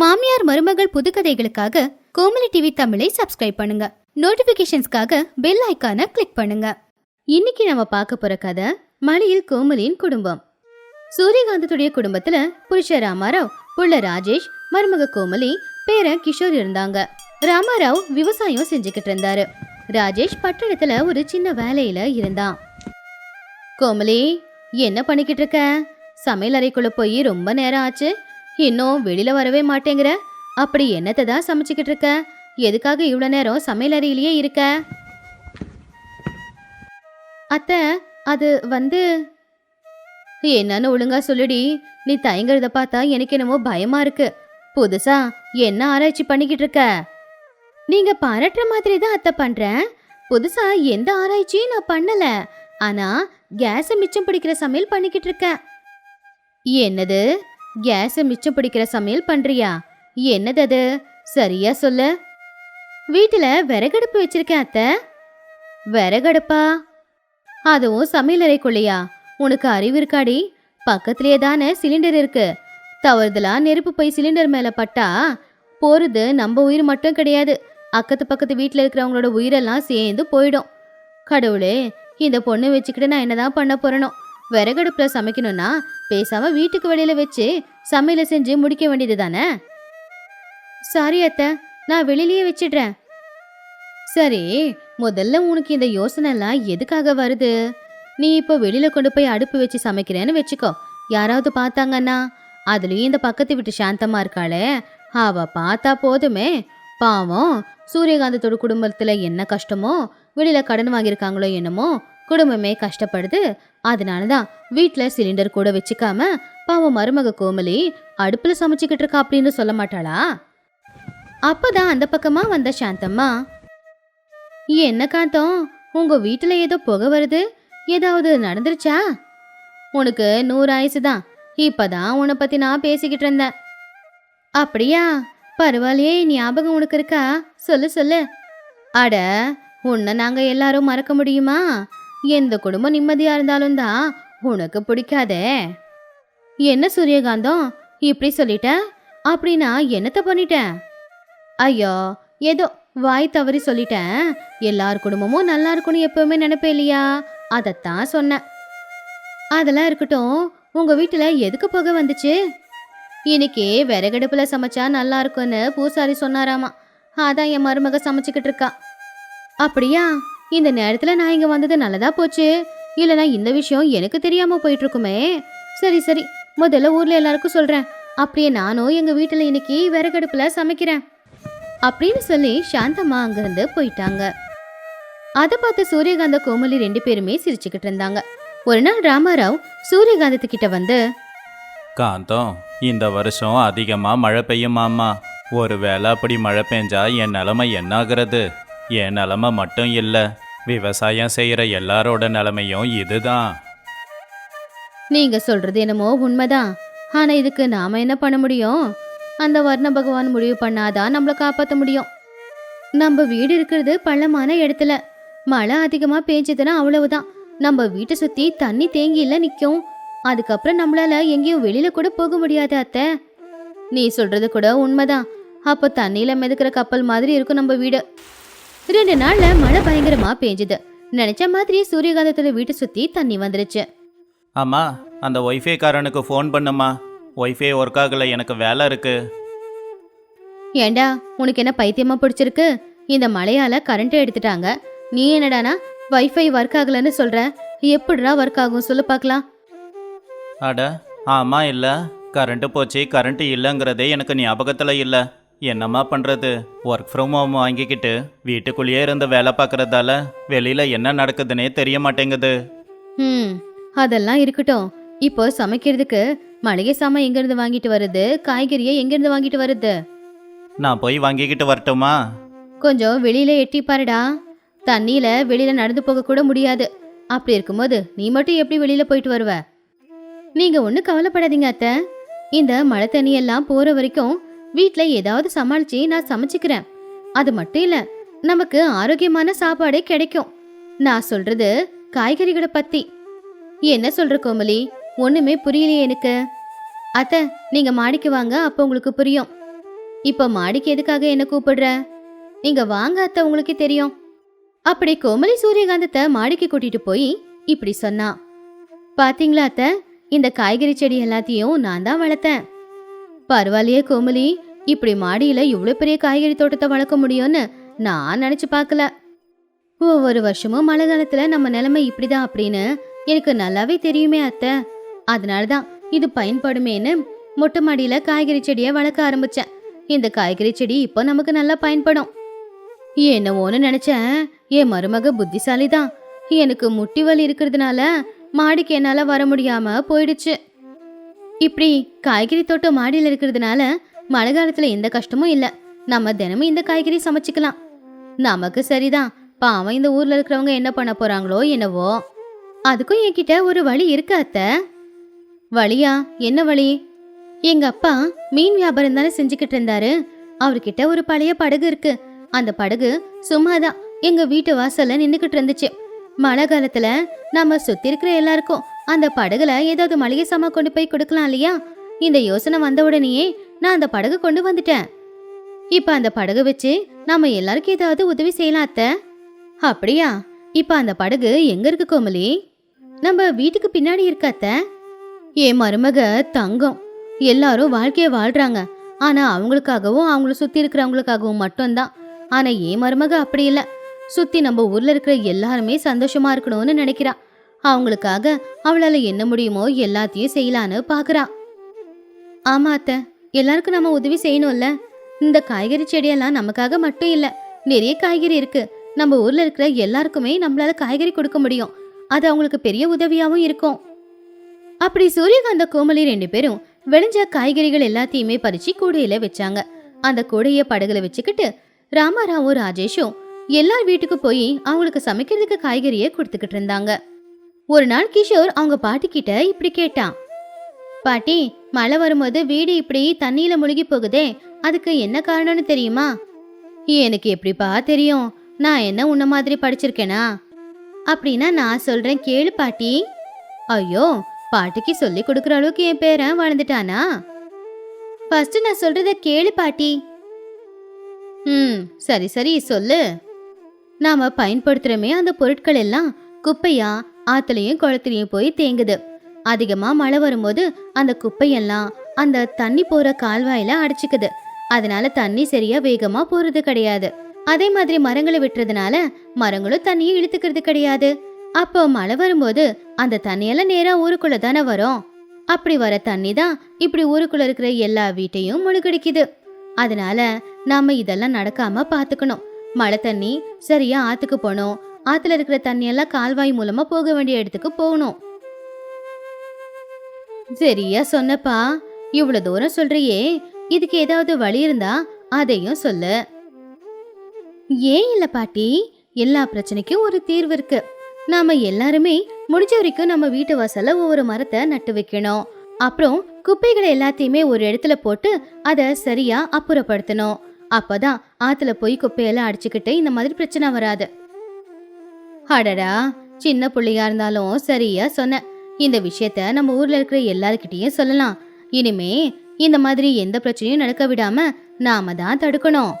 மாமியார் மருமகள் புதுக்கதைகளுக்காக கோமலி டிவி தமிழை சப்ஸ்கிரைப் பண்ணுங்க. நோட்டிபிகேஷன்ஸ்க்காக பெல் ஐக்கானை கிளிக் பண்ணுங்க. இன்னைக்கு நம்ம பார்க்க போற கதை மலையில் கோமலியின் குடும்பம். சூரியகாந்தத்துடைய குடும்பத்துல புருஷ ராமாராவ் புள்ள ராஜேஷ் மருமக கோமலி பேர கிஷோர் இருந்தாங்க. ராமாராவ் விவசாயம் செஞ்சுக்கிட்டு இருந்தாரு. ராஜேஷ் பட்டணத்துல ஒரு சின்ன வேலையில இருந்தான். கோமலி என்ன பண்ணிக்கிட்டு இருக்க? சமையல் அறைக்குள்ள போய் ரொம்ப நேரம் ஆச்சு. இன்னும் வெளியில வரவே மாட்டேங்கிற? அப்படி என்னத்தை தான் சமைச்சுக்கிட்டு இருக்க? எதுக்காக இவ்வளோ நேரம் சமையல் அறையிலேயே இருக்க? அத்தை அது வந்து என்னன்னு ஒழுங்கா சொல்லுடி. நீ தயங்குறத பார்த்தா எனக்கு என்னமோ பயமா இருக்கு. புதுசா என்ன ஆராய்ச்சி பண்ணிக்கிட்டு இருக்க? நீங்க பாராட்டுற மாதிரி தான் அத்தை பண்றேன். புதுசா எந்த ஆராய்ச்சியும் நான் பண்ணல. ஆனா கேஸை மிச்சம் பிடிக்கிற சமையல் பண்ணிக்கிட்டு இருக்கேன் என்னது? கேஸை மிச்சம் பிடிக்கிற சமையல் பண்றியா? என்னது அது சரியா சொல்லு. வீட்டுல விறகடுப்பு வச்சிருக்கேன் அத்தை. விறகடுப்பா? அதுவும் சமையலறைக்குள்ளையா உனக்கு அறிவு இருக்காடி. பக்கத்திலே தானே சிலிண்டர் இருக்கு. தவறுதலா நெருப்பு போய் சிலிண்டர் மேல பட்டா போறது நம்ம உயிர் மட்டும் கிடையாது. அக்கத்து பக்கத்து வீட்டில் இருக்கிறவங்களோட உயிரெல்லாம் சேர்ந்து போயிடும். கடவுளே இந்த பொண்ணு வச்சுக்கிட்டு நான் என்னதான் பண்ண போறேனோ? விறகடுப்பில் சமைக்கணும்னா பேசாம வீட்டுக்கு வெளியில வச்சு சமையல செஞ்சு முடிக்க வேண்டியது தானே சாரி அத்தை நான் வெளியிலேயே வச்சிடுறேன். சரி முதல்ல உனக்கு இந்த யோசனை எல்லாம் எதுக்காக வருது? நீ இப்போ வெளியில கொண்டு போய் அடுப்பு வச்சு சமைக்கிறேன்னு வச்சுக்கோ. யாராவது பார்த்தாங்கன்னா அதுலயும் இந்த பக்கத்து வீட்டு சாந்தமா இருக்காளே அவ பார்த்தா போதுமே. பாவம் சூரியகாந்தத்தோட குடும்பத்துல என்ன கஷ்டமோ வெளியில கடன் வாங்கியிருக்காங்களோ என்னமோ குடும்பமே கஷ்டப்படுது. அதனால தான் வீட்டில் சிலிண்டர் கூட வச்சுக்காம பாவம் மருமக கோமலி அடுப்பில் சமைச்சுக்கிட்டு இருக்கா அப்படின்னு சொல்ல மாட்டாளா? அப்பதான் அந்த பக்கமாக வந்த சாந்தம்மா என்ன காந்தம்? உங்கள் வீட்டில் ஏதோ புகை வருது. ஏதாவது நடந்துருச்சா? உனக்கு நூறு ஆயுசு தான். இப்பதான் உன்னை பற்றி நான் பேசிக்கிட்டு இருந்தேன். அப்படியா? பரவாயில்லையே ஞாபகம் உனக்கு இருக்கா? சொல்லு சொல்லு. அட உன்னை நாங்கள் எல்லாரும் மறக்க முடியுமா? எந்த குடும்பம் நிம்மதியா இருந்தாலும் தான் உனக்கு பிடிக்காதே. என்ன சூரியகாந்தம்? இப்படி சொல்லிட்ட? அப்படின்னா என்னத்த பண்ணிட்டேன்? ஐயோ ஏதோ வாய் தவறி சொல்லிட்டேன். எல்லார் குடும்பமும் நல்லா இருக்கும்னு எப்பவுமே நினைப்பேன் இல்லையா? அதைத்தான் சொன்னேன். அதெல்லாம் இருக்கட்டும் உங்க வீட்டுல எதுக்கு புகை வந்துச்சு? இன்னைக்கு விறகடுப்புல சமைச்சா நல்லா இருக்கும்னு பூசாரி சொன்னாராமா. அதான் என் மருமக சமைச்சுக்கிட்டு இருக்கா. அப்படியா? இந்த நேரத்துல நான் இங்க வந்தது நல்லதா போச்சு. இல்லனா இந்த விஷயம் எனக்கு தெரியாம போயிட்டு இருக்குமே சரி சரி. முதல்ல ஊர்ல எல்லாருக்கும் சொல்றேன். அப்படியே நானும் எங்க வீட்டுல இன்னைக்கு விறகடுப்புல சமைக்கிறேன். அப்படின்னு சொல்லி சாந்தம்மா அங்கிருந்து போயிட்டாங்க. அதை பார்த்து சூரியகாந்த கோமலி ரெண்டு பேருமே சிரிச்சுக்கிட்டு இருந்தாங்க. ஒரு நாள் ராமாராவ் சூரியகாந்தத்துக்கிட்ட வந்து காந்தம் இந்த வருஷம் அதிகமாக மழை பெய்யுமாம்மா ஒருவேளை அப்படி மழை பெஞ்சா என் நிலைமை என்னாகிறது என் நிலமை மட்டும் இல்லை. விவசாயம் செய்கிற எல்லாரோட நிலமையும் இதுதான். நீங்க சொல்றது என்னமோ உண்மைதான். ஆனா இதுக்கு நாம என்ன பண்ண முடியும்? அந்த வர்ண பகவான் முடிவு பண்ணாதான் நம்மள காப்பாத்த முடியும். நம்ம வீடு இருக்கிறது பள்ளமான இடத்துல. மழை அதிகமா பேஞ்சதுன்னா அவ்வளவுதான். நம்ம வீட்டை சுத்தி தண்ணி தேங்கியில நிக்கும். அதுக்கப்புறம் நம்மளால எங்கேயும் வெளியில கூட போக முடியாது அத்தை. நீ சொல்றது கூட உண்மைதான். அப்போ தண்ணியில மிதக்கிற கப்பல் மாதிரி இருக்கும் நம்ம வீடு. ரெண்டு நாள்ல மழை பயங்கரமா பேஞ்சுது. நினைச்ச மாதிரி சூரியகாந்தத்துல வீட்டை சுத்தி தண்ணி வந்துருச்சு. அம்மா அந்த ஒய்ஃபைக்காரனுக்கு ஃபோன் பண்ணுமா ஒய்ஃபை ஒர்க் ஆகலை எனக்கு வேலை இருக்கு. ஏண்டா உனக்கு என்ன பைத்தியமா பிடிச்சிருக்கு? இந்த மழையால கரண்ட் எடுத்துட்டாங்க. நீ என்னடானா வைஃபை ஒர்க் ஆகலன்னு சொல்ற? எப்படிடா ஒர்க் ஆகும்? சொல்லு பார்க்கலாம். அட ஆமாம் இல்லை. கரண்ட்டு போச்சு கரண்ட்டு இல்லைங்கிறதே எனக்கு ஞாபகத்தில் இல்லை. என்னம்மா பண்ணுறது ஒர்க் ஃப்ரம் ஹோம் வாங்கிக்கிட்டு வீட்டுக்குள்ளேயே இருந்து வேலை பார்க்குறதால வெளியில் என்ன நடக்குதுன்னே தெரிய மாட்டேங்குது. ம் அதெல்லாம் இருக்கட்டும். இப்போ சமைக்கிறதுக்கு மளிகை சாமான் எங்கேருந்து வாங்கிட்டு வருது? காய்கறியை எங்கேருந்து வாங்கிட்டு வருது? நான் போய் வாங்கிக்கிட்டு வரட்டுமா? கொஞ்சம் வெளியில எட்டி பாருடா. தண்ணியில வெளியில நடந்து போக கூட முடியாது. அப்படி இருக்கும்போது நீ மட்டும் எப்படி வெளியில போயிட்டு வருவ? நீங்க ஒன்றும் கவலைப்படாதீங்க அத்தை. இந்த மழை தண்ணி எல்லாம் போற வரைக்கும் வீட்டில் ஏதாவது சமாளிச்சு நான் சமைச்சுக்கிறேன். அது மட்டும் இல்லை நமக்கு ஆரோக்கியமான சாப்பாடே கிடைக்கும். நான் சொல்றது காய்கறிகளை பத்தி. என்ன சொல்ற கோமலி? ஒண்ணுமே புரியலையே எனக்கு. அத்தை நீங்க மாடிக்கு வாங்க அப்போ உங்களுக்கு புரியும். இப்ப மாடிக்கு எதுக்காக என்ன கூப்பிடுற? நீங்க வாங்க அத்தை உங்களுக்கு தெரியும். அப்படி கோமலி சூரியகாந்தத்தை மாடிக்கு கூட்டிட்டு போய் இப்படி சொன்னா. பாத்தீங்களா அத்தை? இந்த காய்கறி செடி எல்லாத்தையும் நான் தான் வளர்த்தேன். பரவாயில்லையே கோமலி இப்படி மாடியில் இவ்வளோ பெரிய காய்கறி தோட்டத்தை வளர்க்க முடியும்னு நான் நினச்சி பார்க்கல. ஒவ்வொரு வருஷமும் மழை காலத்தில் நம்ம நிலைமை இப்படிதான் அப்படின்னு எனக்கு நல்லாவே தெரியுமே அத்தை. அதனால தான் இது பயன்படுமேன்னு மொட்டை மாடியில் காய்கறி செடியை வளர்க்க ஆரம்பிச்சேன். இந்த காய்கறி செடி இப்போ நமக்கு நல்லா பயன்படும். என்னவோன்னு நினச்சேன். என் மருமக புத்திசாலி தான் எனக்கு முட்டி வலி இருக்கிறதுனால மாடிக்கு என்னால் வர முடியாமல் போயிடுச்சு. இப்படி காய்கறி தோட்டம் மாடியில் இருக்கிறதுனால மழை காலத்துல எந்த கஷ்டமும் இல்லை. நம்ம தினமும் இந்த காய்கறி சமைச்சுக்கலாம். நமக்கு சரிதான். பாவம் இந்த ஊர்ல இருக்கிறவங்க என்ன பண்ண போறாங்களோ என்னவோ. அதுக்கும் என்கிட்ட ஒரு வழி இருக்கு அத்த. வழியா? என்ன வழி? எங்க அப்பா மீன் வியாபாரம் தானே செஞ்சுக்கிட்டு இருந்தாரு. அவர்கிட்ட ஒரு பழைய படகு இருக்கு. அந்த படகு சும்மாதான். எங்க வீட்டு வாசல்ல நின்னுக்கிட்டு இருந்துச்சு. மழை காலத்துல நம்ம சுத்தி இருக்கிற எல்லாருக்கும் அந்த படகுல ஏதாவது மளிகை சாமான் கொண்டு போய் கொடுக்கலாம் இல்லையா? இந்த யோசனை வந்த உடனேயே நான் அந்த படகு கொண்டு வந்துட்டேன். இப்ப அந்த படகு வச்சு நாம எல்லாருக்கும் ஏதாவது உதவி செய்யலாம் அத்தை. அப்படியா? இப்ப அந்த படகு எங்க இருக்கு கோமலி நம்ம வீட்டுக்கு பின்னாடி இருக்க அத்த. என் மருமக தங்கம். எல்லாரும் வாழ்க்கைய வாழ்றாங்க. ஆனா அவங்களுக்காகவும் அவங்கள சுத்தி இருக்கிறவங்களுக்காகவும் மட்டும்தான். ஆனா என் மருமக அப்படி இல்ல. சுத்தி நம்ம ஊர்ல இருக்கிற எல்லாருமே சந்தோஷமா இருக்கணும்னு நினைக்கிறா. அவங்களுக்காக அவளால என்ன முடியுமோ எல்லாத்தையும் செய்யலான்னு பாக்குறா. ஆமா அத்தை. எல்லாருக்கும் நம்ம உதவி செய்யணும்ல? இந்த காய்கறி செடியெல்லாம் நமக்காக மட்டும் இல்ல நிறைய காய்கறி இருக்கு. நம்ம ஊர்ல இருக்கிற எல்லாருக்குமே நம்மளால காய்கறி கொடுக்க முடியும். அது அவங்களுக்கு பெரிய உதவியாவும் இருக்கும். அப்படி சூரியகாந்த கோமலி ரெண்டு பேரும் விளைஞ்ச காய்கறிகள் எல்லாத்தையுமே பறிச்சு கூடையில வச்சாங்க. அந்த கூடைய படகுல வச்சுக்கிட்டு ராமாராவும் ராஜேஷும் எல்லார் வீட்டுக்கு போய் அவங்களுக்கு சமைக்கிறதுக்கு காய்கறியை கொடுத்துக்கிட்டு இருந்தாங்க. ஒரு நாள் கிஷோர் அவங்க பாட்டி கிட்ட இப்படி கேட்டான். பாட்டி மழை வரும்போது வீடு இப்படி தண்ணியில முழுகி போகுதே அதுக்கு என்ன காரணம்னு தெரியுமா? எனக்கு எப்படிப்பா தெரியும்? நான் என்ன உன்ன மாதிரி படிச்சிருக்கேனா? அப்படின்னா நான் சொல்றேன் கேளு பாட்டி. ஐயோ பாட்டிக்கு சொல்லி கொடுக்குற அளவுக்கு என் பேரன் வளர்ந்துட்டானா? ஃபர்ஸ்ட் நான் சொல்றத கேளு பாட்டி. ம் சரி சரி சொல்லு. நாம பயன்படுத்துறமே அந்த பொருட்கள் எல்லாம் குப்பையா ஆத்துலயும் குளத்துலயும் போய் தேங்குது. அதிகமாக மழை வரும்போது அந்த குப்பையெல்லாம் அந்த தண்ணி போகிற கால்வாயில அடைச்சிக்குது. அதனால தண்ணி சரியா வேகமா போகிறது கிடையாது. அதே மாதிரி மரங்களை வெட்டுறதுனால மரங்களும் தண்ணியை இழுத்துக்கிறது கிடையாது. அப்போ மழை வரும்போது அந்த தண்ணியெல்லாம் நேராக ஊருக்குள்ள தானே வரும். அப்படி வர தண்ணி தான் இப்படி ஊருக்குள்ள இருக்கிற எல்லா வீட்டையும் முழுகடிக்குது. அதனால நாம இதெல்லாம் நடக்காம பார்த்துக்கணும் மழை தண்ணி சரியா ஆத்துக்கு போகணும். ஆத்துல இருக்கிற தண்ணியெல்லாம் கால்வாய் மூலமா போக வேண்டிய இடத்துக்கு போகணும். சரியா சொன்னப்பா. இவ்வளவு தூரம் சொல்றியே. இதுக்கு ஏதாவது வழி இருந்தா அதையும் சொல்லு. ஏன் இல்ல பாட்டி? எல்லா பிரச்சனைக்கும் ஒரு தீர்வு இருக்கு. நாம எல்லாருமே முடிஞ்ச வரைக்கும் நம்ம வீட்டு வாசல்ல ஒவ்வொரு மரத்தை நட்டு வைக்கணும். அப்புறம் குப்பைகளை எல்லாத்தையுமே ஒரு இடத்துல போட்டு அதை சரியா அப்புறப்படுத்தணும். அப்பதான் ஆத்துல போய் குப்பையெல்லாம் அடிச்சுக்கிட்டு இந்த மாதிரி பிரச்சனை வராது. அடடா சின்ன புள்ளையா இருந்தாலும் சரியா சொன்ன. இந்த விஷயத்த நம்ம ஊர்ல இருக்கிற எல்லார்கிட்டயும் சொல்லலாம். இனிமே இந்த மாதிரி எந்த பிரச்சனையும் நடக்க விடாம நாம தான் தடுக்கணும்.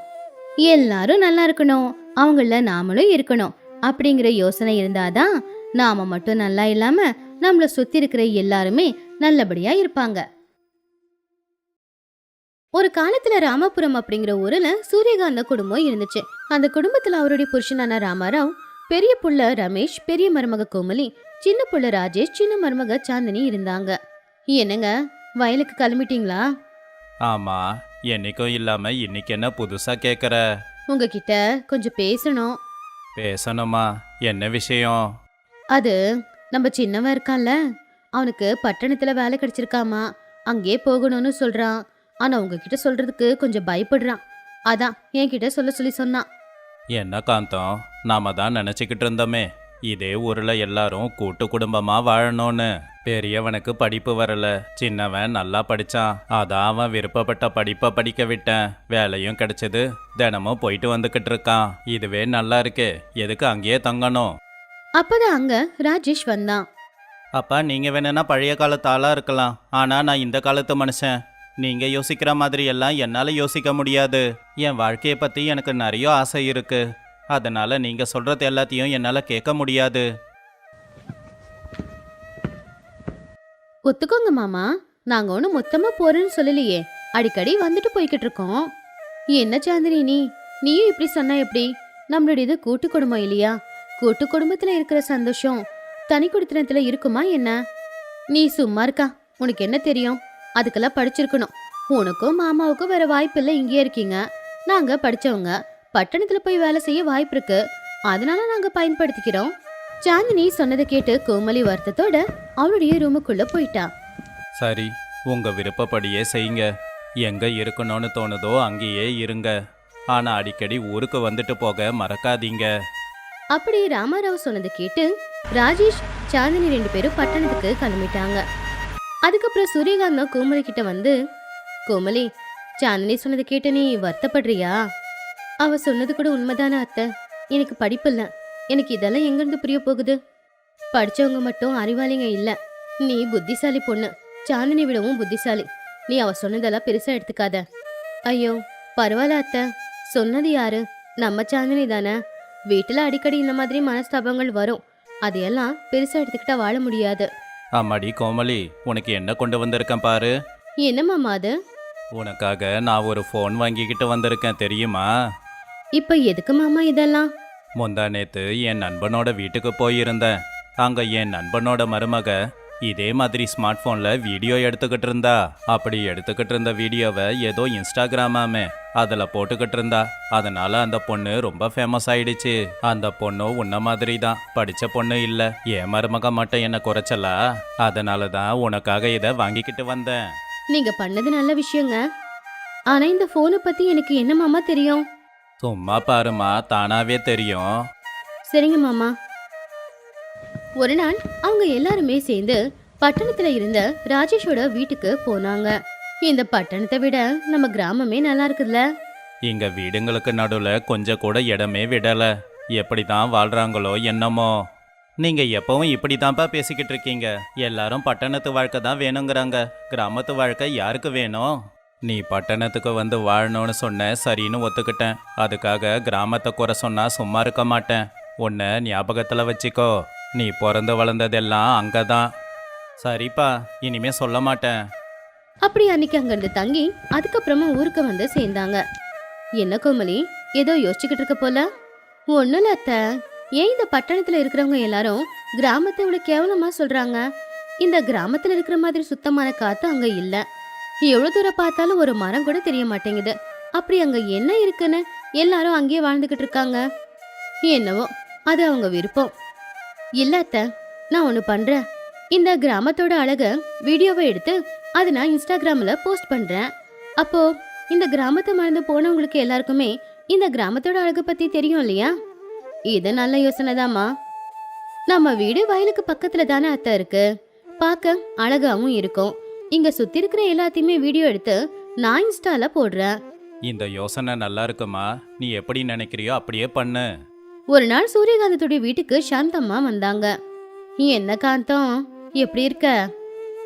எல்லாரும் நல்லா இருக்கணும். அவங்கள நாமளும் இருக்கணும். அப்படிங்கிற யோசனை இருந்தாதான் நாம மட்டும் நல்லா இல்லாம நம்மள சுத்தி இருக்கிற எல்லாருமே நல்லபடியா இருப்பாங்க. ஒரு காலத்துல ராமபுரம் அப்படிங்கிற ஊர்ல சூரியகாந்த குடும்பம் இருந்துச்சு. அந்த குடும்பத்துல அவருடைய புருஷனான ராமாராவ் பெரிய புள்ள ரமேஷ் பெரிய மருமக கோமலி சின்ன புள்ள ராஜேஷ் சின்ன மருமக சாந்தினி இருந்தாங்க. என்னங்க வயலுக்கு கிளம்பிட்டீங்களா? ஆமா என்னைக்கும் இல்லாம இன்னைக்கு என்ன புதுசா கேக்குற? உங்ககிட்ட கொஞ்சம் பேசணும். பேசணுமா? என்ன விஷயம்? அது நம்ம சின்னவன் இருக்கான்ல அவனுக்கு பட்டணத்துல வேலை கிடைச்சிருக்காமா அங்கேயே போகணும்னு சொல்றான். ஆனா உங்ககிட்ட சொல்றதுக்கு கொஞ்சம் பயப்படுறான். அதான் என்கிட்ட சொல்ல சொல்லி சொன்னான். என்ன காந்தம்? நாம தான் நினச்சிக்கிட்டு இருந்தோமே. இதே ஊர்ல எல்லாரும் கூட்டு குடும்பமா வாழணும்னு. பெரியவனுக்கு படிப்பு வரல. சின்னவன் நல்லா படிச்சான். அதான் அவன் விருப்பப்பட்ட படிப்பை படிக்க விட்டேன். வேலையும் கிடைச்சது. தினமும் போயிட்டு வந்துகிட்டு இருக்கான். இதுவே நல்லா இருக்கு. எதுக்கு அங்கேயே தங்கணும்? அப்பதான் அங்க ராஜேஷ் வந்தான். அப்பா நீங்க வேணும்னா பழைய காலத்து ஆளா இருக்கலாம். ஆனா நான் இந்த காலத்து மனுஷன். நீங்க யோசிக்கிற மாதிரி எல்லாம் என்னால யோசிக்க முடியாது. என் வாழ்க்கையை பத்தி எனக்கு நிறைய ஆசை இருக்கு. அதனால நீங்க சொல்றது எல்லாத்தையும் என்னால கேட்க முடியாது. ஒத்துக்கோங்க மாமா. நாங்க ஒன்றும் மொத்தமா போறேன்னு சொல்லலையே. அடிக்கடி வந்துட்டு போய்கிட்டு இருக்கோம். என்ன சாந்தினி நீ? நீயும் இப்படி சொன்னா எப்படி? நம்மளுடையது கூட்டு குடும்பம் இல்லையா? கூட்டு குடும்பத்துல இருக்கிற சந்தோஷம் தனி குடித்தனத்துல இருக்குமா என்ன? நீ சும்மா இருக்கா? உனக்கு என்ன தெரியும்? அதுக்கெல்லாம் படிச்சிருக்கணும். உனக்கும் மாமாவுக்கும் வேற வாய்ப்பு இல்லை இங்கேயே இருக்கீங்க. நாங்க படிச்சவங்க. பட்டணத்துல போய் வேலை செய்ய வாய்ப்பு இருக்கு. அதனால நாங்க பயன்படுத்திக்கிறோம். சாந்தினி சொன்னதை கேட்டு கோமலி வருத்தத்தோட அவளுடைய ரூமுக்குள்ள போயிட்டா. சரி உங்க விருப்பப்படியே செய்யுங்க. எங்க இருக்கணும்னு தோணுதோ அங்கேயே இருங்க. ஆனா அடிக்கடி ஊருக்கு வந்துட்டு போக மறக்காதீங்க. அப்படி ராமாராவ் சொன்னதை கேட்டு ராஜேஷ் சாந்தினி ரெண்டு பேரும் பட்டணத்துக்கு கிளம்பிட்டாங்க. அதுக்கப்புறம் சூரியகாந்தம் கோமலி கிட்ட வந்து கோமலி சாந்தினி சொன்னதை கேட்டு நீ வருத்தப்படுறியா? அவ சொன்னது கூட உண்மைதானே அத்தை? எனக்கு படிப்பு இல்ல எனக்கு இதெல்லாம் எங்கிருந்து புரிய போகுது? படிச்சவங்க மட்டும் அறிவாளிங்க இல்ல. நீ புத்திசாலி பொண்ணு. சாந்தினி விடவும் புத்திசாலி. நீ அவ சொன்னதெல்லாம் பெருசா எடுத்துக்காத. ஐயோ பரவாயில்ல அத்தை. சொன்னது யாரு? நம்ம சாந்தினி தானே? வீட்டுல அடிக்கடி இந்த மாதிரி மனஸ்தாபங்கள் வரும். அதையெல்லாம் பெருசா எடுத்துக்கிட்டா வாழ முடியாது. ஆமாடி கோமலி உனக்கு என்ன கொண்டு வந்திருக்கேன் பாரு. என்ன மாமா அது? உனக்காக நான் ஒரு ஃபோன் வாங்கிக்கிட்டு வந்திருக்கேன் தெரியுமா? இப்ப எதுக்கு மாமா இதெல்லாம்? முந்தா நேத்து என் நண்பனோட வீட்டுக்கு போயிருந்தேன். அங்க என் நண்பனோட மருமக இதே மாதிரி ஸ்மார்ட் போன்ல வீடியோ எடுத்துக்கிட்டு இருந்தா. அப்படி எடுத்துக்கிட்டு இருந்த வீடியோவை ஏதோ இன்ஸ்டாகிராமாமே அதுல போட்டுக்கிட்டு இருந்தா. அதனால அந்த பொண்ணு ரொம்ப ஃபேமஸ் ஆயிடுச்சு. அந்த பொண்ணு உன்ன மாதிரி தான் படிச்ச பொண்ணு இல்ல. என் மருமக மட்டும் என்ன குறைச்சலா? அதனால தான் உனக்காக இதை வாங்கிக்கிட்டு வந்தேன். நீங்க பண்ணது நல்ல விஷயங்க. ஆனா இந்த போனை பத்தி எனக்கு என்ன மாமா தெரியும்? சும்மா பாருமா தானாவே தெரியும். சரிங்க மாமா. ஒரு நாள் அவங்க எல்லாருமே சேர்ந்து பட்டணத்துல இருந்த ராஜேஷோட வீட்டுக்கு போனாங்க. இந்த பட்டணத்தை விட நம்ம கிராமமே நல்லா இருக்குல்ல இங்க வீடுங்களுக்கு நடுவுல கொஞ்சம் கூட இடமே விடல. எப்படி தான் வாழ்றாங்களோ என்னமோ. நீங்க எப்பவும் இப்படி தான்ப்பா பேசிக்கிட்டு இருக்கீங்க. எல்லாரும் பட்டணத்து வாழ்க்கை தான் வேணுங்கிறாங்க. கிராமத்து வாழ்க்கை யாருக்கு வேணும்? நீ பட்டணத்துக்கு வந்து வாழணும்னு சொன்ன சரின்னு ஒத்துக்கிட்டேன். அதுக்காக கிராமத்தை குறை சொன்னா சும்மா இருக்க மாட்டேன். உன்னை ஞாபகத்துல வச்சுக்கோ. நீ பிறந்து வளர்ந்ததெல்லாம் அங்கதான். சரிப்பா இனிமே சொல்ல மாட்டேன். அப்படி அன்னைக்கு அங்கிருந்து தங்கி அதுக்கப்புறமா ஊருக்கு வந்து சேர்ந்தாங்க. என்ன கோமலி ஏதோ யோசிச்சுக்கிட்டு இருக்க போல? ஒன்றும் இல்ல அத்தை. ஏன் இந்த பட்டணத்துல இருக்கிறவங்க எல்லாரும் கிராமத்தை இவ்வளவு கேவலமா சொல்றாங்க? இந்த கிராமத்துல இருக்கிற மாதிரி சுத்தமான காத்து அங்க இல்லை. எவ்வளவு தூரம் பார்த்தாலும் ஒரு மரம் கூட தெரிய மாட்டேங்குது. அப்படி அங்க என்ன இருக்குன்னு எல்லாரும் அங்கேயே வாழ்ந்துகிட்டு இருக்காங்க. என்னவோ அது அவங்க விருப்பம். இல்ல அத்தை நான் ஒன்று பண்றேன். இந்த கிராமத்தோட அழக வீடியோவை எடுத்து அதை நான் இன்ஸ்டாகிராம்ல போஸ்ட் பண்றேன். அப்போ இந்த கிராமத்தை மறந்து போனவங்களுக்கு எல்லாருக்குமே இந்த கிராமத்தோட அழகு பத்தி தெரியும் இல்லையா? இது நல்ல யோசனை தாம்மா நம்ம வீடு வயலுக்கு பக்கத்துல தானே அத்தை இருக்கு. பார்க்க அழகாவும் இருக்கும். இங்க சுத்தி இருக்கிற எல்லாத்தையுமே வீடியோ எடுத்து நான் இன்ஸ்டால போடுறேன் இந்த யோசனை நல்லா இருக்குமா? நீ எப்படி நினைக்கிறியோ அப்படியே பண்ணு. ஒரு நாள் சூரியகாந்தத்துடைய வீட்டுக்கு சாந்தம்மா வந்தாங்க. என்ன காந்தம்? எப்படி இருக்க?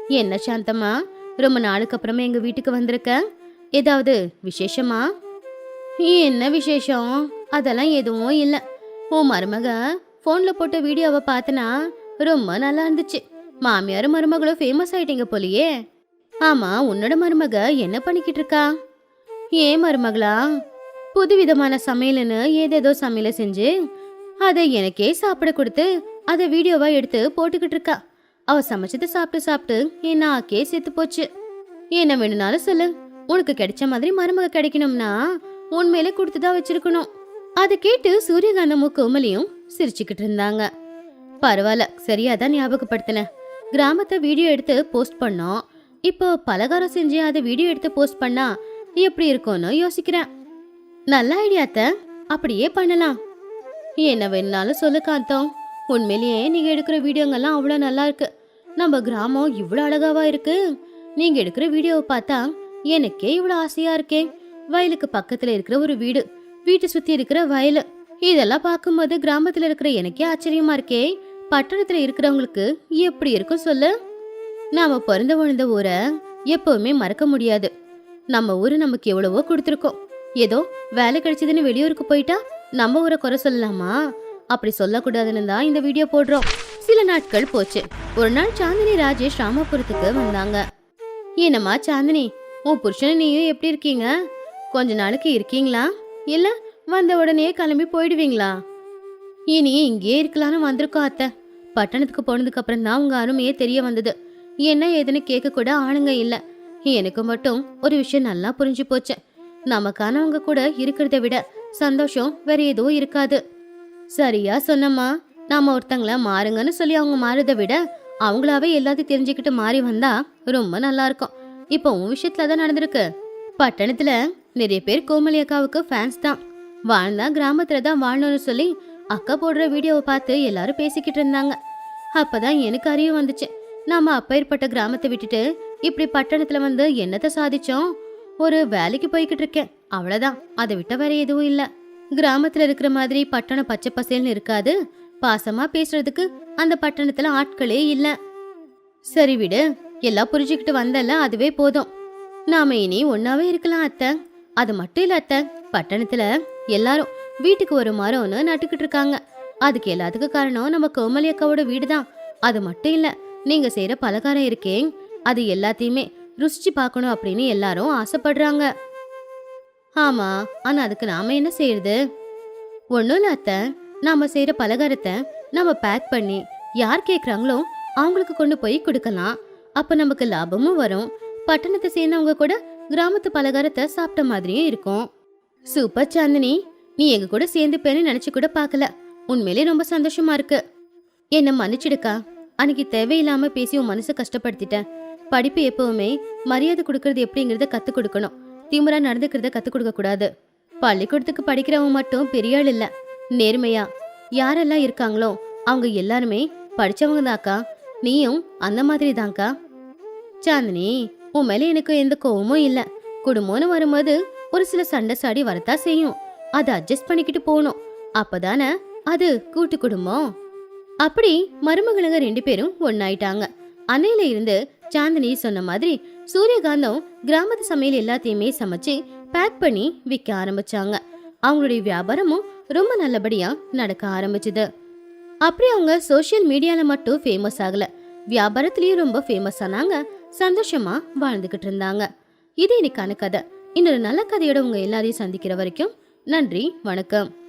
என்ன சாந்தம்மா? ரொம்ப நாளுக்கு அப்புறமா எங்க வீட்டுக்கு வந்திருக்க. ஏதாவது விசேஷமா? என்ன விசேஷம்? அதெல்லாம் எதுவும் இல்லை. உன் மருமக ஃபோனில் போட்ட வீடியோவை பார்த்தனா ரொம்ப நல்லா இருந்துச்சு. மாமியாரும் மருமகளும் ஃபேமஸ் ஆயிட்டீங்க போலியே. ஆமா உன்னோட மருமக என்ன பண்ணிக்கிட்டு இருக்கா? ஏன் மருமகளா? புதுவிதமான சமையல்னு ஏதேதோ சமையலை செஞ்சு அதை எனக்கே சாப்பிட கொடுத்து அதை வீடியோவா எடுத்து போட்டுக்கிட்டு இருக்கா. அவ சமைச்சதை சாப்பிட்டு சாப்பிட்டு என் ஆக்கே செத்து போச்சு. என்ன வேணும்னாலும் சொல்லு. உனக்கு கிடைச்ச மாதிரி மருமக கிடைக்கணும்னா உண்மையிலே கொடுத்துதான் வச்சிருக்கணும். அதை கேட்டு சூரியகாந்தமும் கோமலியும் சிரிச்சுக்கிட்டு இருந்தாங்க. பரவாயில்ல சரியாதான் ஞாபகப்படுத்தினேன் கிராமத்தை வீடியோ எடுத்து போஸ்ட் பண்ணோம். இப்போ பலகாரம் செஞ்சு அதை வீடியோ எடுத்து போஸ்ட் பண்ணா எப்படி இருக்கும்னு யோசிக்கிறேன். நல்ல ஐடியாத்த அப்படியே பண்ணலாம். என்ன வேணாலும் சொல்லு காத்தோம் உண்மையிலேயே நீங்கள் எடுக்கிற வீடியோங்கெல்லாம் அவ்வளோ நல்லா இருக்கு. நம்ம கிராமம் இவ்வளோ அழகாவா இருக்கு. நீங்கள் எடுக்கிற வீடியோவை பார்த்தா எனக்கே இவ்வளோ ஆசையா இருக்கே. வயலுக்கு பக்கத்தில் இருக்கிற ஒரு வீடு. வீட்டை சுற்றி இருக்கிற வயல். இதெல்லாம் பார்க்கும்போது கிராமத்தில் இருக்கிற எனக்கே ஆச்சரியமா இருக்கே. பட்டணத்துல இருக்கிறவங்களுக்கு எப்படி இருக்கும் சொல்லு? நாம பிறந்த விழுந்த ஊரை எப்பவுமே மறக்க முடியாது. நம்ம ஊரு நமக்கு எவ்வளவோ கொடுத்துருக்கோம். ஏதோ வேலை கிடைச்சதுன்னு வெளியூருக்கு போயிட்டா நம்ம ஊரை குறை சொல்லலாமா? அப்படி சொல்லக்கூடாதுன்னு தான் இந்த வீடியோ போடுறோம். சில நாட்கள் போச்சு. ஒரு நாள் சாந்தினி ராஜேஷ் ராமபுரத்துக்கு வந்தாங்க. என்னம்மா சாந்தினி உன் புருஷன் நீயும் எப்படி இருக்கீங்க? கொஞ்ச நாளைக்கு இருக்கீங்களா? இல்ல வந்த உடனே கிளம்பி போயிடுவீங்களா? இனி இங்கேயே இருக்கலாம்னு வந்திருக்கோம் அத்தை. பட்டணத்துக்கு போனதுக்கு அப்புறம் தான் உங்க அருமையே தெரிய வந்தது. என்ன ஏதுன்னு கேட்க கூட ஆளுங்க இல்ல. எனக்கு மட்டும் ஒரு விஷயம் நல்லா புரிஞ்சு போச்சு. நமக்கானவங்க கூட இருக்கிறத விட சந்தோஷம் வேற எதுவும் இருக்காது. சரியா சொன்னம்மா. நாம ஒருத்தங்கள மாறுங்கன்னு சொல்லி அவங்க மாறுறதை விட அவங்களாவே எல்லாத்தையும் தெரிஞ்சுக்கிட்டு மாறி வந்தா ரொம்ப நல்லா இருக்கும். இப்போ உன் விஷயத்துல தான் நடந்திருக்கு. பட்டணத்துல நிறைய பேர் கோமலி அக்காவுக்கு ஃபேன்ஸ் தான். வாழ்ந்தா கிராமத்துல தான் வாழணும்னு சொல்லி அக்கா போடுற வீடியோவை பார்த்து எல்லாரும் பேசிக்கிட்டு இருந்தாங்க. அப்பதான் எனக்கு அறிவு வந்துச்சு. நாம அப்பேற்பட்ட கிராமத்தை விட்டுட்டு இப்படி பட்டணத்துல வந்து என்னத்தை சாதிச்சோம்? ஒரு வேலைக்கு போய்கிட்டு இருக்கேன். அவ்வளவுதான். அதை விட்ட வேற எதுவும் இல்ல. கிராமத்துல இருக்கிற மாதிரி பட்டணம் பச்சை பசேல்னு இருக்காது. பாசமா பேசுறதுக்கு அந்த பட்டணத்துல ஆட்களே இல்ல. சரி விடு. எல்லாம் புரிஞ்சுக்கிட்டு வந்தல அதுவே போதும். நாம இனி ஒன்னாவே இருக்கலாம் அத்தை. அது மட்டும் இல்ல அத்தை. பட்டணத்துல எல்லாரும் வீட்டுக்கு ஒரு மரம்னு நட்டுக்கிட்டு இருக்காங்க. அதுக்கு எல்லாத்துக்கும் காரணம் நம்ம கோமலி அக்காவோட வீடு தான் அது மட்டும் இல்ல நீங்க செய்யற பலகாரம் இருக்கேங் அது எல்லாத்தையுமே ருசிச்சு பார்க்கணும் அப்படின்னு எல்லாரும் ஆசைப்படுறாங்க. ஆமா ஆனா அதுக்கு நாம என்ன செய்யறது ஒன்றும் இல்லை அத்தை நாம செய்யற பலகாரத்தை நம்ம பேக் பண்ணி யார் கேட்குறாங்களோ அவங்களுக்கு கொண்டு போய் கொடுக்கலாம். அப்போ நமக்கு லாபமும் வரும். பட்டணத்தை சேர்ந்தவங்க கூட கிராமத்து பலகாரத்தை சாப்பிட்ட மாதிரியும் இருக்கும். சூப்பர் சாந்தினி! நீ எங்க கூட சேர்ந்துப்பேன்னு நினைச்சு கூட பார்க்கல. உண்மையிலே ரொம்ப சந்தோஷமா இருக்கு. என்ன மன்னிச்சிடுக்கா. அன்னைக்கு தேவையில்லாம பேசி உன் மனசை கஷ்டப்படுத்திட்டேன். படிப்பு எப்பவுமே மரியாதை கொடுக்கறது எப்படிங்கறத கத்து கொடுக்கணும். திமுறா நடந்துக்கிறத கத்து கொடுக்க கூடாது. பள்ளிக்கூடத்துக்கு படிக்கிறவங்க மட்டும் பெரிய ஆள் இல்ல. நேர்மையா. யாரெல்லாம் இருக்காங்களோ அவங்க எல்லாருமே படிச்சவங்க தாக்கா நீயும் அந்த மாதிரி தான்க்கா சாந்தினி உன் மேல எனக்கு எந்த கோவமும் இல்ல. குடும்பம்னு வரும்போது ஒரு சில சண்டை சாடி வரத்தா செய்யும். அதை அட்ஜஸ்ட் பண்ணிக்கிட்டு போகணும் அப்பதானே அது கூட்டு குடும்பம்? அப்படி மருமகளுங்க ரெண்டு பேரும் ஒன்னாயிட்டாங்க அன்னையில இருந்து சாந்தினி சொன்ன மாதிரி சூரியகாந்தம் கிராமத்து சமையல் எல்லாத்தையுமே சமைச்சு பேக் பண்ணி விற்க ஆரம்பிச்சாங்க. அவங்களுடைய வியாபாரமும் ரொம்ப நல்லபடியா நடக்க ஆரம்பிச்சுது. அப்படி அவங்க சோஷியல் மீடியால மட்டும் ஃபேமஸ் ஆகல. வியாபாரத்திலயும் ரொம்ப ஃபேமஸ் ஆனாங்க. சந்தோஷமா வாழ்ந்துகிட்டு இருந்தாங்க. இது இன்னைக்கான கதை. இன்னொரு நல்ல கதையோட உங்க எல்லாரையும் சந்திக்கிற வரைக்கும் நன்றி வணக்கம்.